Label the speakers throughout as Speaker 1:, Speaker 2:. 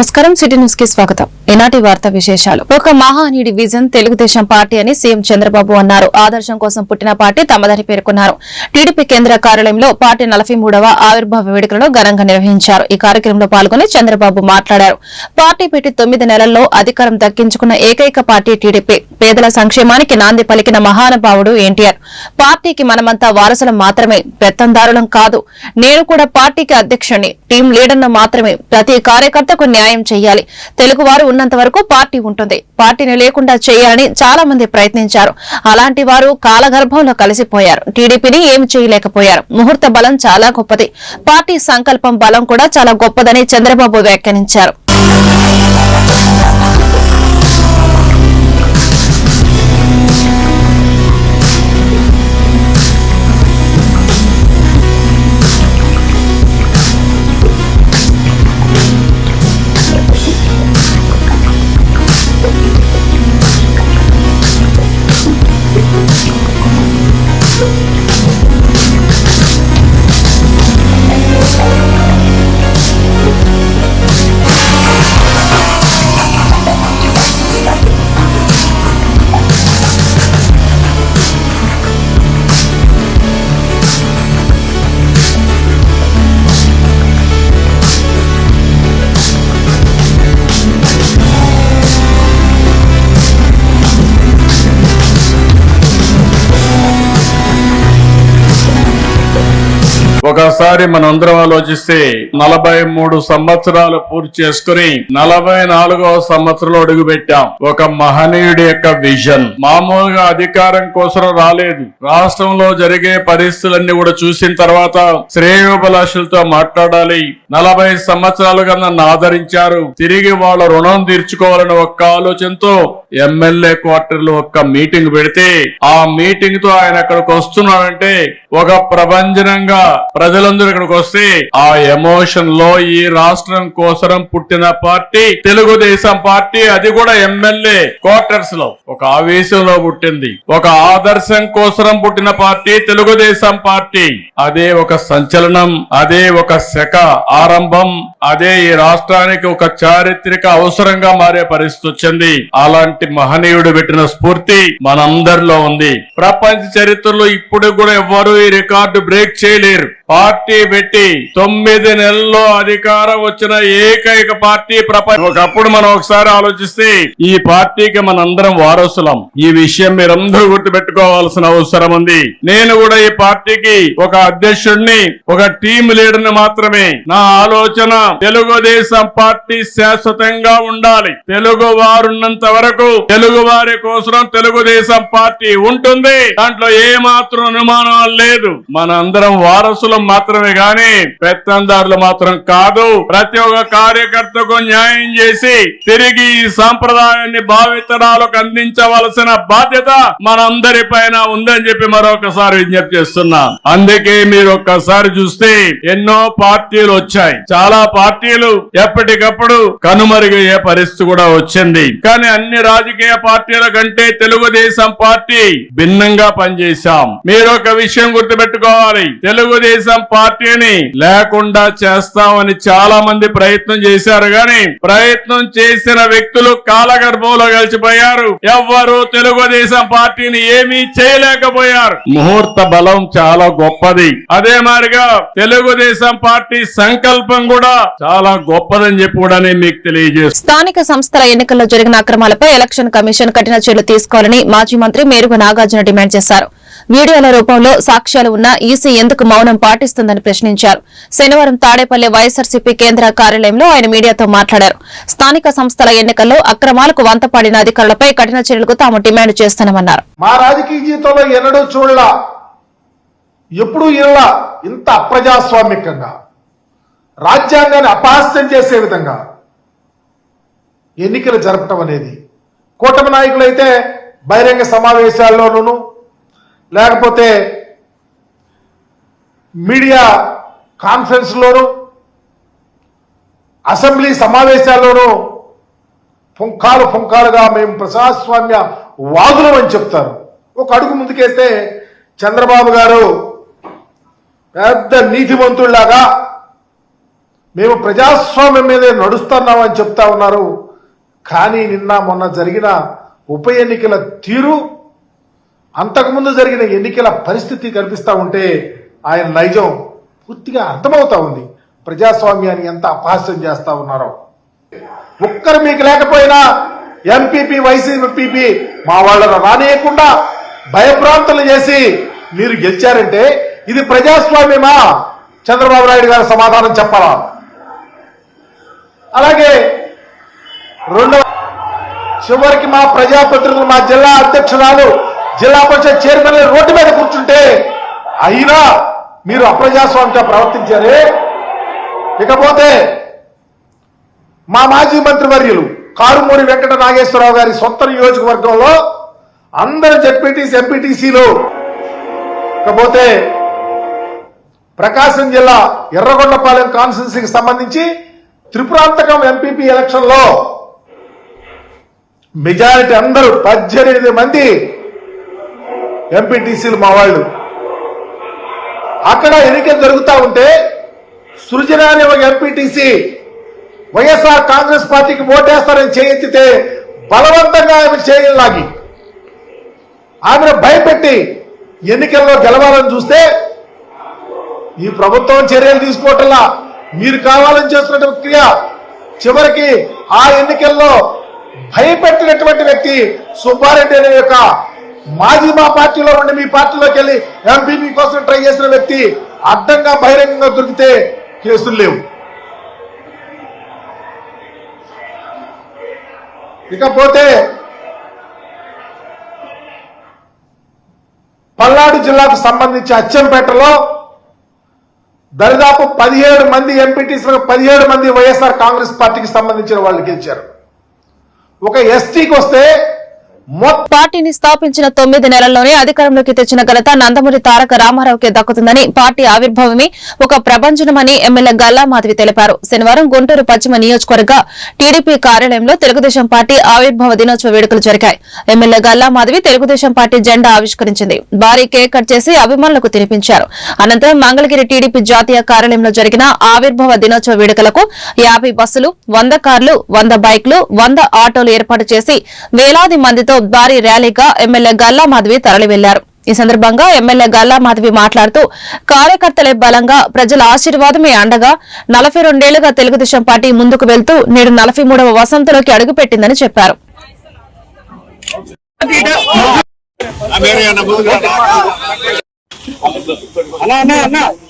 Speaker 1: నమస్కారం. సిటీ న్యూస్కి స్వాగతం. ఈనాటి వార్త విశేషాలు. ఒక మహానీడి విజన్ తెలుగుదేశం పార్టీ అని సీఎం చంద్రబాబు అన్నారు. ఆదర్శం కోసం పుట్టిన పార్టీ తమదని పేర్కొన్నారు. టీడీపీ కేంద్ర కార్యాలయంలో పార్టీ నలభై మూడవ ఆవిర్భావ వేడుకలను ఘనంగా నిర్వహించారు. ఈ కార్యక్రమంలో పాల్గొని చంద్రబాబు మాట్లాడారు. పార్టీ పెట్టి తొమ్మిది నెలల్లో అధికారం దక్కించుకున్న ఏకైక పార్టీ టీడీపీ. పేదల సంక్షేమానికి నాంది పలికిన మహానుభావుడు ఎన్టీఆర్. పార్టీకి మనమంతా వారసులం మాత్రమే పెత్తందారులం కాదు. నేను కూడా పార్టీకి అధ్యక్షుడిని టీం లీడర్ను మాత్రమే. ప్రతి కార్యకర్తకు న్యాయం చేయాలి. తెలుగువారు ఉన్నంత వరకు పార్టీ ఉంటుంది. పార్టీని లేకుండా చేయాలని చాలా మంది ప్రయత్నించారు. అలాంటి వారు కాలగర్భంలో కలిసిపోయారు. టీడీపీని ఏమి చేయలేకపోయారు. ముహూర్త బలం చాలా గొప్పది. పార్టీ సంకల్పం బలం కూడా చాలా గొప్పదని చంద్రబాబు వ్యాఖ్యానించారు.
Speaker 2: ఒకసారి మనందరం ఆలోచిస్తే నలభై మూడు సంవత్సరాలు పూర్తి చేసుకుని నలభై నాలుగవ సంవత్సరంలో అడుగు పెట్టాం ఒక మహనీయుడి యొక్క విజన్. మామూలుగా అధికారం కోసం రాలేదు. రాష్ట్రంలో జరిగే పరిస్థితులన్నీ కూడా చూసిన తర్వాత శ్రేయోభిలాషులతో మాట్లాడాలి. నలభై సంవత్సరాలుగా నన్ను ఆదరించారు తిరిగి వాళ్ళ రుణం తీర్చుకోవాలని ఒక్క ఆలోచనతో ఎమ్మెల్యే క్వార్టర్లో ఒక్క మీటింగ్ పెడితే ఆ మీటింగ్తో ఆయన అక్కడికి వస్తున్నాడంటే ఒక ప్రభంజనంగా ప్రజలందరూ ఇక్కడికి వస్తే ఆ ఎమోషన్లో ఈ రాష్ట్రం కోసరం పుట్టిన పార్టీ తెలుగుదేశం పార్టీ అది కూడా ఎమ్మెల్యే క్వార్టర్స్లో. ఒక ఆవేశంలో పుట్టింది. ఒక ఆదర్శం కోసరం పుట్టిన పార్టీ తెలుగుదేశం పార్టీ. అదే ఒక సంచలనం అదే ఒక శక ఆరంభం అదే ఈ రాష్ట్రానికి ఒక చారిత్రక అవసరంగా మారే పరిస్థితి వచ్చింది. అలాంటి మహనీయుడు పెట్టిన స్ఫూర్తి మనందరిలో ఉంది. ప్రపంచ చరిత్రలో ఇప్పుడు కూడా ఎవ్వరూ ఈ రికార్డు బ్రేక్ చేయలేరు. పార్టీ పెట్టి తొమ్మిది నెలల్లో అధికారం వచ్చిన ఏకైక పార్టీ ప్రపంచం. ఒకప్పుడు మనం ఒకసారి ఆలోచిస్తే ఈ పార్టీకి మనందరం వారసులం. ఈ విషయం మీరందరూ గుర్తుపెట్టుకోవాల్సిన అవసరం ఉంది. నేను కూడా ఈ పార్టీకి ఒక అధ్యక్షుడిని ఒక టీం లీడర్ని మాత్రమే. నా ఆలోచన తెలుగుదేశం పార్టీ శాశ్వతంగా ఉండాలి. తెలుగు వారున్నంత వరకు తెలుగు వారి కోసం తెలుగుదేశం పార్టీ ఉంటుంది. దాంట్లో ఏ మాత్రం అనుమానం లేదు. మనందరం వారసులం మాత్రమే గాని పెత్తందారులు మాత్రం కాదు. ప్రతి ఒక్క కార్యకర్తకు న్యాయం చేసి తిరిగి ఈ సాంప్రదాయాన్ని భావితరాలకు అందించవలసిన బాధ్యత మనందరి పైన ఉందని చెప్పి మరొకసారి విజ్ఞప్తి చేస్తున్నా. అందుకే మీరు ఒక్కసారి చూస్తే ఎన్నో పార్టీలు వచ్చాయి. చాలా పార్టీలు ఎప్పటికప్పుడు కనుమరుగయ్యే పరిస్థితి కూడా వచ్చింది. కానీ అన్ని రాజకీయ పార్టీల కంటే తెలుగుదేశం పార్టీ భిన్నంగా పనిచేశాం. మీరు ఒక విషయం గుర్తుపెట్టుకోవాలి. తెలుగుదేశం పార్టీని లేకుండా చేస్తామని చాలా మంది ప్రయత్నం చేశారు గాని ప్రయత్నం చేసిన వ్యక్తులు కాలగర్భంలో కలిసిపోయారు. ఎవ్వరు తెలుగుదేశం పార్టీని ఏమీ చేయలేకపోయారు. ముహూర్త బలం చాలా గొప్పది. అదే మాదిరిగా తెలుగుదేశం పార్టీ సంకల్పం కూడా చాలా గొప్పదని చెప్పి కూడా నేను మీకు తెలియజేస్తాను
Speaker 1: స్థానిక సంస్థల ఎన్నికల్లో జరిగిన అక్రమాలపై ఎలక్షన్ కమిషన్ కఠిన చర్యలు తీసుకోవాలని మాజీ మంత్రి మేరుగు నాగార్జున డిమాండ్ చేశారు. వీడియోల రూపంలో సాక్ష్యాలు ఉన్న ఈసీ ఎందుకు మౌనం పాటిస్తుందని ప్రశ్నించారు. శనివారం తాడేపల్లి వైఎస్ఆర్సీపీ కేంద్ర కార్యాలయంలో ఆయన మీడియాతో మాట్లాడారు. స్థానిక సంస్థల ఎన్నికల్లో అక్రమాలకు వంతపాడిన అధికారులపై కఠిన చర్యలకు తాము డిమాండ్ చేస్తామన్నారు
Speaker 3: మా రాజకీయ జీవితంలో ఎన్నడూ చూడలా ఎప్పుడూ ఇలా ఇంత అప్రజాస్వామికంగా రాజ్యాంగాన్ని అపహాస్యం చేసే విధంగా ఎన్నికలు జరపటం అనేది. కూటమి నాయకులైతే బహిరంగ సమావేశాల్లోనూ లేకపోతే మీడియా కాన్ఫరెన్స్లోనూ అసెంబ్లీ సమావేశాల్లోనూ పుంఖాలు పుంఖాలుగా మేము ప్రజాస్వామ్య వాదులం అని చెప్తారు. ఒక అడుగు ముందుకేస్తే చంద్రబాబు గారు పెద్ద నీతివంతుడిలాగా మేము ప్రజాస్వామ్యం మీదే నడుస్తున్నామని చెప్తా ఉన్నారు. కానీ నిన్న మొన్న జరిగిన ఉప ఎన్నికల తీరు అంతకుముందు జరిగిన ఎన్నికల పరిస్థితి కనిపిస్తా ఉంటే ఆయన నైజం పూర్తిగా అర్థమవుతా ఉంది. ప్రజాస్వామ్యాన్ని ఎంత అపహాస్యం చేస్తా ఉన్నారో. ఒక్కరు మీకు లేకపోయినా ఎంపీపీ వైసీపీ మా వాళ్ళను రానియకుండా భయభ్రాంతులు చేసి మీరు గెలిచారంటే ఇది ప్రజాస్వామ్యమా? చంద్రబాబు నాయుడు గారు సమాధానం చెప్పాలా? అలాగే రెండవ చివరికి మా ప్రజాప్రతినిధులు మా జిల్లా అధ్యక్షురాలు జిల్లా పరిషత్ చైర్మన్ రోడ్డు మీద కూర్చుంటే అయినా మీరు అప్రజాస్వామిగా ప్రవర్తించారే. ఇకపోతే మా మాజీ మంత్రివర్యులు కారుమూరి వెంకట నాగేశ్వరరావు గారి సొంత నియోజకవర్గంలో అందరు జడ్పీటీసీ ఎంపీటీసీలు. ఇకపోతే ప్రకాశం జిల్లా ఎర్రగొండపాలెం కాన్స్టిట్యున్సీకి సంబంధించి త్రిపురాంతకం ఎంపీపీ ఎలక్షన్లో మెజారిటీ అందరూ పద్దెనిమిది మంది ఎంపీటీసీలు మా వాళ్ళు. అక్కడ ఎన్నికలు జరుగుతూ ఉంటే సృజన అనే ఒక ఎంపీటీసీ వైఎస్ఆర్ కాంగ్రెస్ పార్టీకి ఓటేస్తారని చేయెత్తితే బలవంతంగా ఆమె చేయలాగి లాగి ఆమెను భయపెట్టి ఎన్నికల్లో గెలవాలని చూస్తే ఈ ప్రభుత్వం చర్యలు తీసుకోవటంలా మీరు కావాలని చేస్తున్నటువంటి క్రియ చివరికి ఆ ఎన్నికల్లో భయపెట్టినటువంటి వ్యక్తి సుబ్బారెడ్డి అనే యొక్క మాజీ మా పార్టీలో ఉండి మీ పార్టీలోకి వెళ్ళి ఎంపీపీ కోసం ట్రై చేసిన వ్యక్తి అడ్డంగా బహిరంగంగా దొరికితే కేసులు లేవు. ఇకపోతే పల్నాడు జిల్లాకు సంబంధించి అచ్చంపేటలో దరిదాపు పదిహేడు మంది ఎంపీటీసీలకు పదిహేడు మంది వైఎస్ఆర్ కాంగ్రెస్ పార్టీకి సంబంధించిన వాళ్ళు గెలిచారు. ఒక ఎస్టీకి వస్తే
Speaker 1: పార్టీని స్థాపించిన తొమ్మిది నెలల్లోనే అధికారంలోకి తెచ్చిన ఘనత నందమూరి తారక రామారావుకి దక్కుతుందని పార్టీ ఆవిర్భావమే ఒక ప్రభంజనమని ఎమ్మెల్యే గల్లా మాధవి తెలిపారు. శనివారం గుంటూరు పశ్చిమ నియోజకవర్గ టీడీపీ కార్యాలయంలో తెలుగుదేశం పార్టీ ఆవిర్భావ దినోత్సవ వేడుకలు జరిగాయి. ఎమ్మెల్యే గల్లా మాధవి తెలుగుదేశం పార్టీ జెండా ఆవిష్కరించింది. భారీ కేక్ కట్ చేసి అభిమానులకు తినిపించారు. అనంతరం మంగళగిరి టీడీపీ జాతీయ కార్యాలయంలో జరిగిన ఆవిర్భావ దినోత్సవ వేడుకలకు యాభై బస్సులు వంద కార్లు వంద బైక్లు వంద ఆటోలు ఏర్పాటు చేసి వేలాది మందితో భారీ ర్యాలీగా ఎమ్మెల్యే గల్లా మాధవి తరలివెళ్ళారు. ఈ సందర్భంగా ఎమ్మెల్యే గల్లా మాధవి మాట్లాడుతూ కార్యకర్తలే బలంగా ప్రజల ఆశీర్వాదమే అండగా నలభై రెండేళ్ళుగా తెలుగుదేశం పార్టీ ముందుకు వెళ్తూ నేడు నలభై మూడవ వసంతలోకి అడుగుపెట్టిందని చెప్పారు.
Speaker 4: పడ్డావు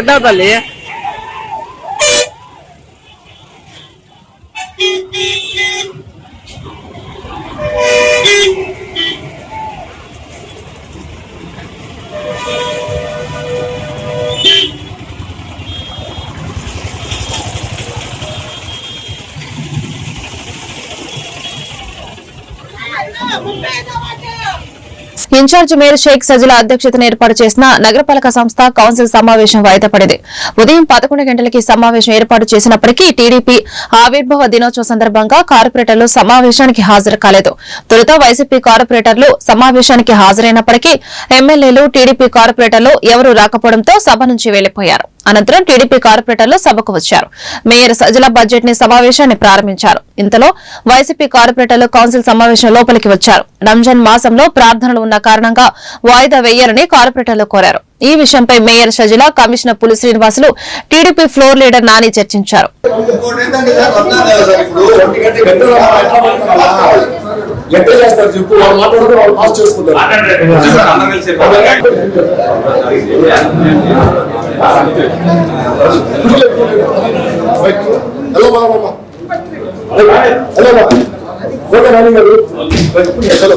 Speaker 4: ಕಡ್ಡಾದಲ್ಲಿ
Speaker 1: in charge mayor Shaik Sajula అధ్యక్షతన ఏర్పాటు చేసిన నగరపాలక సంస్థ కౌన్సిల్ సమావేశం వాయిదా పడింది ఉదయం పదకొండు గంటలకి సమావేశం ఏర్పాటు చేసినప్పటికీ టీడీపీ ఆవిర్భావ దినోత్సవ సందర్భంగా కార్పొరేటర్లు సమావేశానికి హాజరు కాలేదు. తొలుత వైసీపీ కార్పొరేటర్లు సమావేశానికి హాజరైనప్పటికీ ఎమ్మెల్యేలు టీడీపీ కార్పొరేటర్లు ఎవరూ రాకపోవడంతో సభ నుంచి వెళ్ళిపోయారు అనంతరం టీడీపీ కార్పొరేటర్లు సభకు వచ్చారు. మేయర్ సజల బడ్జెట్ని సమావేశాన్ని ప్రారంభించారు. ఇంతలో వైసీపీ కార్పొరేటర్లు కౌన్సిల్ సమావేశం లోపలికి వచ్చారు. రంజాన్ మాసంలో ప్రార్థనలు ఉన్న కారణంగా వాయిదా వేయాలని కార్పొరేటర్లు కోరారు. ఈ విషయంపై mayor Shajila commissioner Puli Srinivasulu TDP floor leader Nani చర్చించారు.
Speaker 5: ఎట్లా చేస్తారు చెప్పు వాళ్ళు మాట్లాడుతూ వాళ్ళు పాస్ చేసుకుంటారు హలో బాబా హలో బాబా ఓకే నాని గారు. హలో.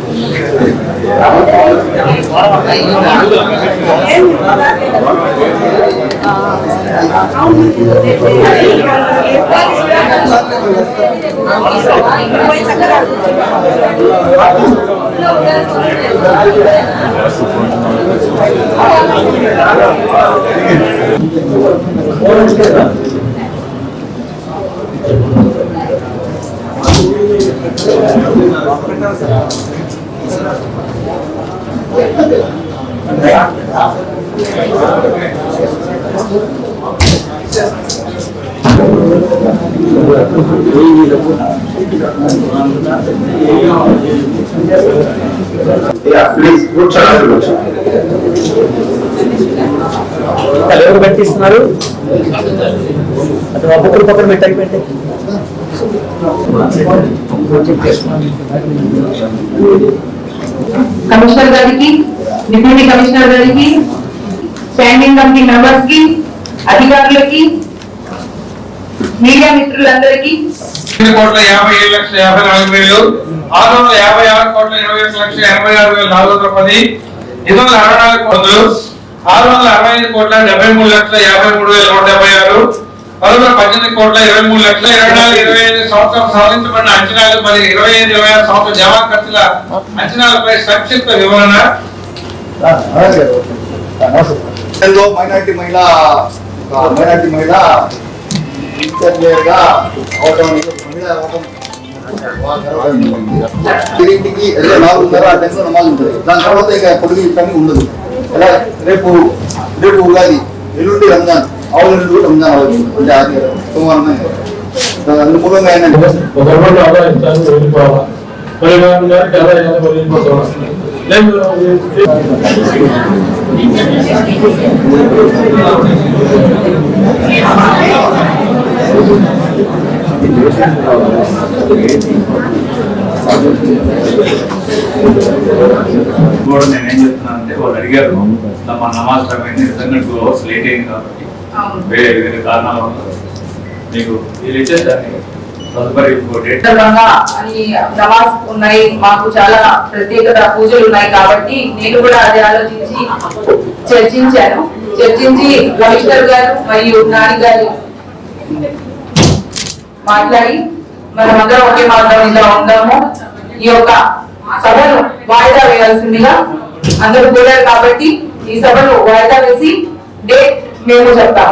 Speaker 4: ప్లీజ్ కూర్చోండి
Speaker 6: ఎవరు పెట్టిస్తున్నారు? అతను ఒక్కొక్కరు పక్కన పెట్టి. అయిపోయింది
Speaker 7: కమిషనర్ గారికి డిప్యూటీ కమిషనర్ గారికి స్టాండింగ్ కమిటీ మెంబర్స్కి అధికారులకి మీడియా మిత్రులందరికీ
Speaker 8: ఎనిమిది కోట్ల యాభై ఏడు లక్షల యాభై నాలుగు వేలు ఆరు వందల యాభై ఆరు కోట్ల ఇరవై ఒక లక్షల ఎనభై ఆరు వేల నాలుగు వందల పది ఐదు వందల అరవై నాలుగు కోట్లు ఆరు వందల అరవై ఐదు కోట్ల డెబ్బై మూడు లక్షల యాభై మూడు వేల నూట డెబ్బై ఆరు పదకొండు పద్దెనిమిది కోట్ల ఇరవై మూడు లక్షల ఇరవై నాలుగు ఇరవై ఐదు సంవత్సరం సాధించబడిన అంచనాలు మరియు ఇరవై ఐదు ఇరవై ఆరు సంవత్సరం జమా ఖర్చుల అంచనాలపై సంక్షిప్త వివరణ.
Speaker 4: మైనార్టీ మహిళ మైనార్టీ మహిళ ఇన్ఛార్జియర్గా అవటం మహిళ అవటం ఇంటికి అదే నాలుగున్నర ఆ టైంలో నమాజ్ ఉంటుంది. దాని తర్వాత ఇక పొడిగి పని ఉండదు. అలా రేపు రేపు ఉగాది ఎల్లుండి రంజాన్ అవును ఎల్లుండి రంజాన్ అవ్వచ్చు అంటే అది సోమవారం అనుకూలంగా
Speaker 5: మరి వారి గారికి వెళ్ళిపోతాం లేదు
Speaker 9: కూడా నేను ఏం చెప్తున్నానంటే వాళ్ళు అడిగారు "ఇట్లా మా నమాజ్ టైం అయింది నిజంగా టూ అవర్స్ లేట్ అయింది కాబట్టి వేరే వేరే కారణాల వల్ల మీకు
Speaker 7: నమాజ్ ఉన్నాయి మాకు చాలా ప్రత్యేకత పూజలు ఉన్నాయి కాబట్టి నేను కూడా అది ఆలోచించి చర్చించాను. చర్చించి కమిషనర్ గారు మరియు నాని గారు మాట్లాడి మనం అందరం ఒకే మార్గంలో ఉందాము. ఈ యొక్క సభను వాయిదా వేయాల్సిందిగా అందరూ కోరారు కాబట్టి ఈ సభను వాయిదా వేసి డేట్ మేము చెప్తాం.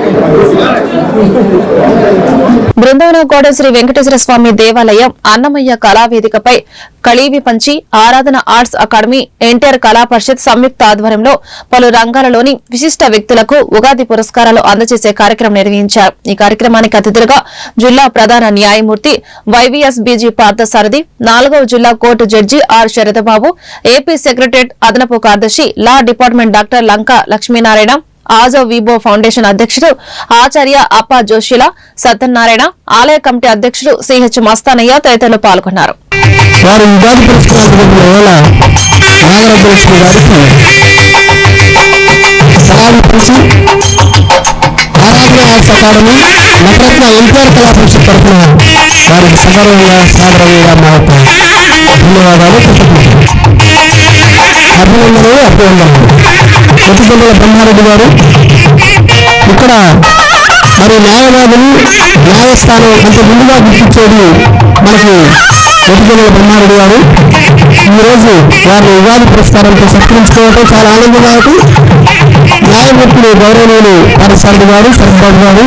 Speaker 1: బృందావనం కోట శ్రీ వెంకటేశ్వర స్వామి దేవాలయం అన్నమయ్య కళావేదికపై కళీవి పంచి ఆరాధన ఆర్ట్స్ అకాడమీ ఎన్టీఆర్ కళా పరిషత్ సంయుక్త ఆధ్వర్యంలో పలు రంగాలలోని విశిష్ట వ్యక్తులకు ఉగాది పురస్కారాలు అందజేసే కార్యక్రమం నిర్వహించారు. ఈ కార్యక్రమానికి అతిథులుగా జిల్లా ప్రధాన న్యాయమూర్తి వైవీఎస్ బీజీ పార్థసారథి నాలుగవ జిల్లా court judge R Saradababu AP secretariat అదనపు కార్యదర్శి law department doctor Lanka Lakshminarayana Ajo Vibo foundation అధ్యక్షుడు ఆచార్య అప్పా జోషిల సత్యనారాయణ ఆలయ కమిటీ అధ్యక్షుడు సిహెచ్ మస్తానయ్య తదితరులు పాల్గొన్నారు.
Speaker 10: వారు ఉగాది పురస్కారం వేళ గారికి సలాలు కలిసి ఆరాధన ఆర్ట్స్ అకాడమీ కళా పరిషత్ తరఫున వారికి సగర్వంగా సాదరంగా మా యొక్క ధన్యవాదాలు అభినందనలు అభినందనలు. కొట్టుకొండల బ్రహ్మారెడ్డి గారు. ఇక్కడ మరి న్యాయవాదులు న్యాయస్థానం అంటే ముందుగా గుర్తించేది మనకి కొట్టుకొండల బ్రహ్మారెడ్డి గారు. ఈరోజు వారిని ఉగాది పురస్కారంతో సత్కరించుకోవడం చాలా ఆనందదాయకం న్యాయమూర్తులు గౌరవనీయులు పారసారథి గారు శరత్బాబు గారు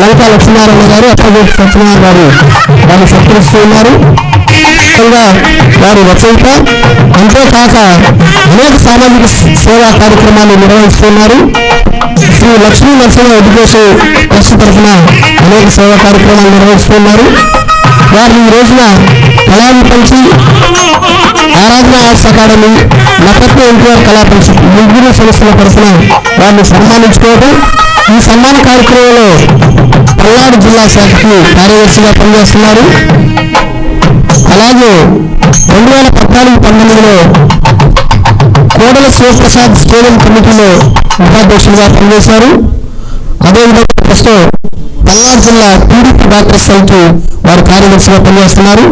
Speaker 10: లంకా లక్ష్మీనారాయణ గారు అప్పగోటి సత్యనారాయణ గారు వారిని సత్కరిస్తూ ఉన్నారు. ముఖ్యంగా వారు రచయిత అంతేకాక అనేక సామాజిక సేవా కార్యక్రమాలు నిర్వహిస్తున్నారు. శ్రీ లక్ష్మీ నరసింహ ఎడ్యుకేషన్ ట్రస్ట్ తరఫున అనేక సేవా కార్యక్రమాలు నిర్వహిస్తున్నారు. వారిని ఈ రోజున కళాన్ని పంచి ఆరాధన ఆర్ట్స్ అకాడమీ నటరత్న ఎన్టీఆర్ కళా పరిషత్ ముగ్గురు సంస్థల తరఫున వారిని సన్మానించుకోవడం ఈ సన్మాన కార్యక్రమంలో పల్నాడు జిల్లా శాఖకి కార్యదర్శిగా పనిచేస్తున్నారు. అలాగే రెండు వేల పద్నాలుగు పంతొమ్మిదిలో కోడల శివప్రసాద్ స్టేడియం కమిటీలో ఉపాధ్యక్షులుగా పనిచేశారు. అదేవిధంగా ప్రస్తుతం పల్నాడు జిల్లా టీడీపీ డాక్టర్ సమితి వారు కార్యదర్శిగా పనిచేస్తున్నారు.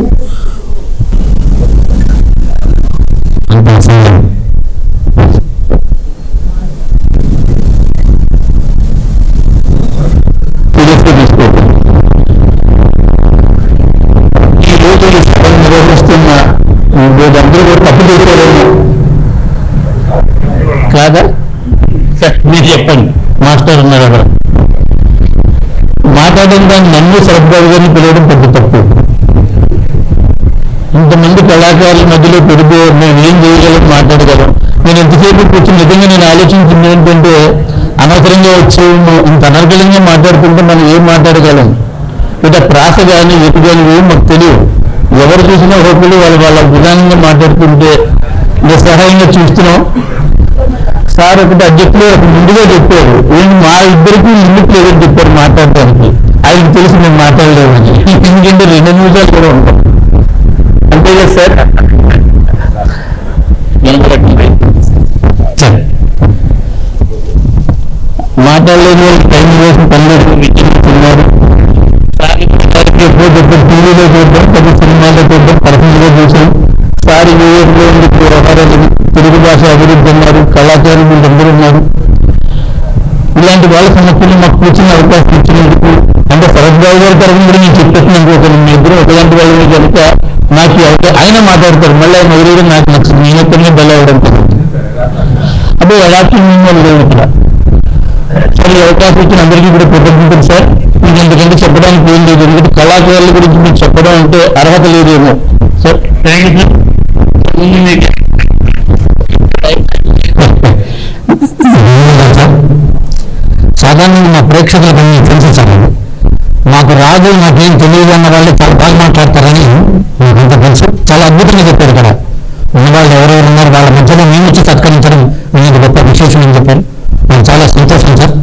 Speaker 10: ఈ రోజు నిర్వహిస్తున్న వీరందరూ కూడా తప్పు చేశారేమో. కాదా? మీరు చెప్పండి. మాస్టర్ ఉన్నారు అక్కడ. మాట్లాడిన దాన్ని నన్ను సరద్బాబు పిలవడం పెద్ద తప్పు. ఇంతమంది కళాకారుల మధ్యలో పెడితే మేము ఏం చేయగలం? మాట్లాడగలం. నేను ఎంతసేపు కూర్చుని నిజంగా నేను ఆలోచించింది ఏంటంటే అనవసరంగా వచ్చి ఇంత అనర్గళంగా మాట్లాడుతుంటే మనం ఏం మాట్లాడగలం? ఇట ప్రాస కానీ ఎటు కానీ ఏం మాకు తెలియదు. ఎవరు చూసినా ఒకళ్ళు వాళ్ళ వాళ్ళ విధానంగా మాట్లాడుతుంటే నిస్సహాయంగా చూస్తున్నాం. సార్ ఒకటి అధ్యక్షులు ఒక ముందుగా చెప్పారు. ఈయన మా ఇద్దరికి లిమిట్ లేదని చెప్పారు మాట్లాడటానికి. ఆయనకు తెలిసి మేము మాట్లాడలేమని. ఎందుకంటే రెండు నిమిషాలు కూడా ఉంటాం. అంతే కదా సార్? మాట్లాడలేని వాళ్ళు టైం వేసిన పనులు ఎప్పుడో చెప్పారు టీవీలో చూద్దాం పెద్ద సినిమాలో చూద్దాం పర్సనల్గా చూసాం. సార్ వ్యవహారాలు తెలుగు భాష అభివృద్ధి ఉన్నారు కళాకారులు అందరూ ఉన్నారు. ఇలాంటి వాళ్ళ సమస్యలు మాకు కూర్చున్న అవకాశం ఇచ్చినందుకు అంటే శరత్ బాబు గారి తరఫున కూడా నేను చెప్పేసినందుకు ఒక మీ ఇద్దరు ఒకలాంటి వాళ్ళు కనుక నాకు ఆయన మాట్లాడతారు మళ్ళీ ఆయన ఎదురు నాకు నచ్చింది నేను ఎక్కడనే బెల్ల అవ్వడం అదే ఎలాంటి మేము లేదు ఇక్కడ. సరే ఈ అవకాశం ఇచ్చిన అందరికీ కూడా కృతజ్ఞతలు సార్. మీకు ఎందుకంటే చెప్పడానికి ఏం లేదు ఎందుకంటే కళాకారుల గురించి మీకు చెప్పడం అంటే అర్హత లేదేమో. సార్ థ్యాంక్ యూ సాధారణంగా మా ప్రేక్షకులకు అన్ని మాకు రాదు నాకేం తెలియదు అన్న వాళ్ళు చాలా బాగా మాట్లాడతారని మాకంత తెలుసు. చాలా అద్భుతంగా చెప్పారు ఇక్కడ. ఉన్నవాళ్ళు ఎవరెవరు ఉన్నారు వాళ్ళ మధ్యలో మేము వచ్చి సత్కరించడం అనేది గొప్ప విశేషం అని చెప్పారు. నాకు చాలా సంతోషం సార్.